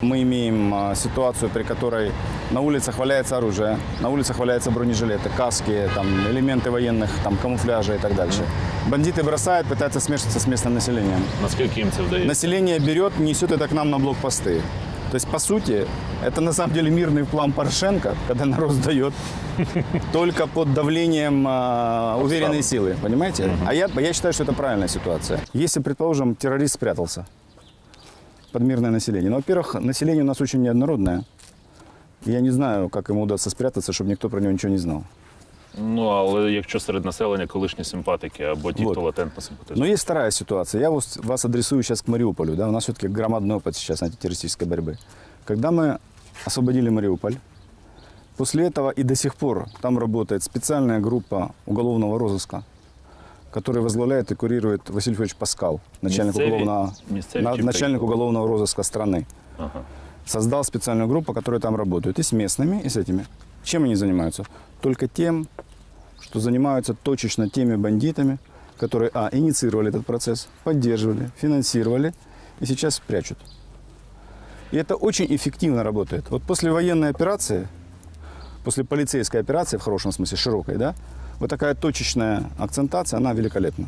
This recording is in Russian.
Мы имеем а, ситуацию, при которой на улицах валяется оружие, на улицах валяются бронежилеты, каски, там, элементы военных, там, камуфляжа и так дальше. Бандиты бросают, пытаются смешиваться с местным населением. Наскільки їм це вдається? Население берет, несет это к нам на блокпосты. То есть, по сути, это на самом деле мирный план Порошенко, когда народ сдает только под давлением а, уверенной силы, понимаете? А я, я считаю, что это правильная ситуация. Если, предположим, террорист спрятался под мирное население, ну, во-первых, население у нас очень неоднородное. Я не знаю, как ему удастся спрятаться, чтобы никто про него ничего не знал. Ну але якщо серед населення колишні симпатики або ті, Вот. хто латентно симпатизує. Но есть вторая ситуация. Я вас, вас адресую сейчас к Мариуполю. Да? У нас все-таки громадный опыт сейчас антитеррористической борьбы. Когда мы освободили Мариуполь, после этого и до сих пор там работает специальная группа уголовного розыска, которую возглавляет и курирует Василий Федорович Паскал, начальник, Мисцевый- уголовного, на- начальник уголовного розыска страны. Ага. Создал специальную группу, которая там работает. И с местными, и с этими. Чем они занимаются? Только тем, что занимаются точечно теми бандитами, которые, а, инициировали этот процесс, поддерживали, финансировали и сейчас прячут. И это очень эффективно работает. Вот после военной операции, после полицейской операции, в хорошем смысле, широкой, да, вот такая точечная акцентация, она великолепна.